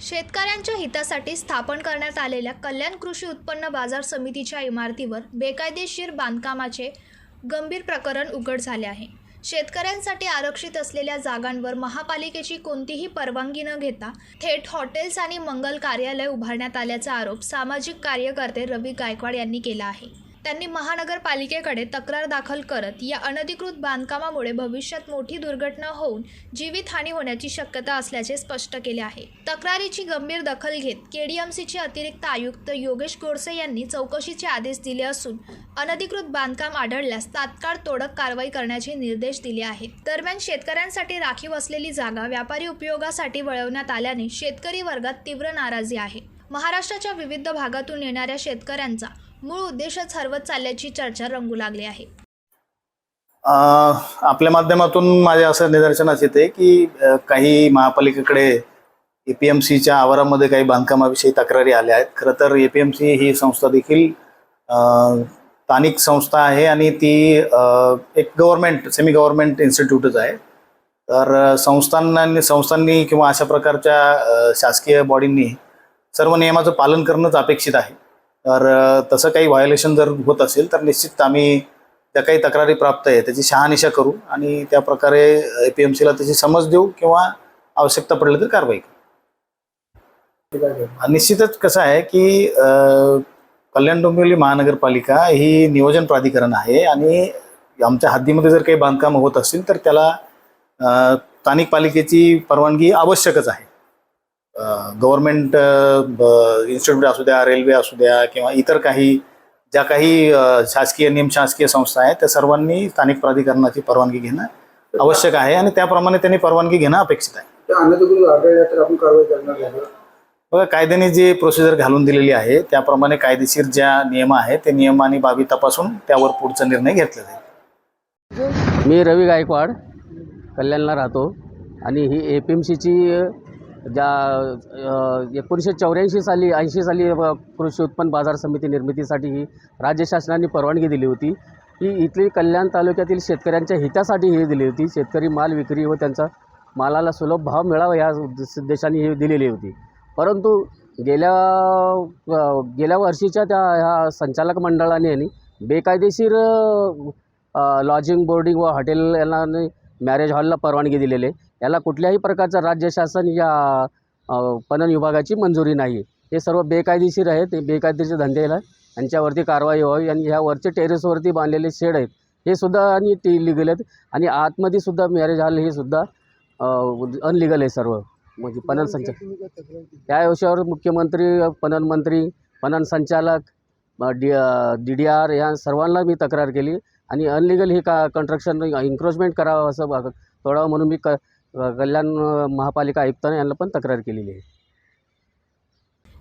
शेतकऱ्यांच्या हितासाठी स्थापन करण्यात आलेल्या कल्याण कृषी उत्पन्न बाजार समितीच्या इमारतीवर बेकायदेशीर बांधकामाचे गंभीर प्रकरण उघड झाले आहे. शेतकऱ्यांसाठी आरक्षित असलेल्या जागांवर महापालिकेची कोणतीही परवानगी न घेता थेट हॉटेल्स आणि मंगल कार्यालय उभारण्यात आल्याचा आरोप सामाजिक कार्यकर्ते रवी गायकवाड यांनी केला आहे. त्यांनी महानगरपालिकेकडे तक्रार दाखल करत या अनधिकृत बांधकामामुळे भविष्यात मोठी दुर्घटना होऊन जीवितहानी होण्याची शक्यता असल्याचे स्पष्ट केले आहे. तक्रारीची गंभीर दखल घेत केडीएमसीचे अतिरिक्त आयुक्त योगेश गोडसे यांनी चौकशीचे आदेश दिले असून अनधिकृत बांधकाम आढळल्यास तात्काळ तोडक कारवाई करण्याचे निर्देश दिले आहेत. दरम्यान शेतकऱ्यांसाठी राखीव असलेली जागा व्यापारी उपयोगासाठी वळवण्यात आल्याने शेतकरी वर्गात तीव्र नाराजी आहे. महाराष्ट्राच्या विविध भागातून येणाऱ्या शेतकऱ्यांचा मूळ उद्देशच हरवत चालल्याची चर्चा रंगू लागली आहे. आपल्या माध्यमातून माझ्या असं निदर्शनास येते की काही महापालिकेकडे एपीएमसीच्या आवारामध्ये काही बांधकामाविषयी तक्रारी आल्या आहेत. खरं तर एपीएमसी ही संस्था देखील स्थानिक संस्था आहे आणि ती एक गव्हर्नमेंट सेमी गव्हर्नमेंट इन्स्टिट्यूटच आहे. तर संस्थांनी संस्थांनी किंवा अशा प्रकारच्या शासकीय बॉडींनी सर्व नियमाचं पालन करणंच अपेक्षित आहे. तर तसं काही व्हायोलेशन जर होत असेल तर निश्चित आम्ही ज्या काही तक्रारी प्राप्त आहे. त्याची शहानिशा करू आणि त्या प्रकारे ए पी एम सीला त्याची समज देऊ किंवा आवश्यकता पडली तर कारवाई करू. निश्चितच कसं आहे की कल्याण डोंबिवली महानगरपालिका ही नियोजन प्राधिकरण आहे आणि आमच्या हद्दीमध्ये जर काही बांधकाम होत असतील तर त्याला स्थानिक पालिकेची परवानगी आवश्यकच आहे. गव्हर्नमेंट इन्स्टिट्यूट असू द्या रेल्वे असू द्या किंवा इतर काही ज्या काही शासकीय निमशासकीय संस्था आहेत त्या सर्वांनी स्थानिक प्राधिकरणाची परवानगी घेणं आवश्यक आहे आणि त्याप्रमाणे त्यांनी परवानगी घेणं अपेक्षित आहे. बघा कायद्याने जे प्रोसिजर घालून दिलेली आहे त्याप्रमाणे कायदेशीर ज्या नियम आहेत ते नियम आणि बाबी तपासून त्यावर पुढचा निर्णय घेतला जाईल मी रवी गायकवाड कल्याणला राहतो आणि ही ए पी एम सीची ज्या एकोणीसशे चौऱ्याऐंशी साली ऐंशी साली कृषी उत्पन्न बाजार समिती निर्मितीसाठी ही राज्य शासनाने परवानगी दिली होती. ही इथली कल्याण तालुक्यातील शेतकऱ्यांच्या हितासाठी ही दिली होती. शेतकरी माल विक्री व त्यांचा मालाला सुलभ भाव मिळावा या उद्देशाने ही दिलेली होती. परंतु गेल्या गेल्या वर्षीच्या त्या ह्या संचालक मंडळाने यांनी बेकायदेशीर लॉजिंग बोर्डिंग व हॉटेल यांना मॅरेज हॉलला परवानगी दिलेली याला कुठल्याही प्रकारचं राज्य शासन या पणन विभागाची मंजुरी नाही. आहे हे सर्व बेकायदेशीर आहे ते बेकायदेशीर धंद्याला यांच्यावरती कारवाई व्हावी आणि ह्या वरचे टेरेसवरती बांधलेले शेड आहेत. हे सुद्धा आणि ते इलिगल आहेत. आणि आतमध्ये सुद्धा मॅरेज हॉल हे सुद्धा अनलिगल आहे सर्व. म्हणजे पणन संचालक त्या विषयावर मुख्यमंत्री पणन मंत्री पणन संचालक डी डी डी आर या सर्वांना मी तक्रार केली. आणि अनलिगल हे का कन्स्ट्रक्शन इन्क्रोचमेंट करावं असं थोडावं म्हणून मी क कल्याण महापालिका आयुक्तांना यांना पण तक्रार केलेली आहे.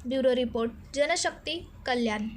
Bureau report Janshakti Kalyan.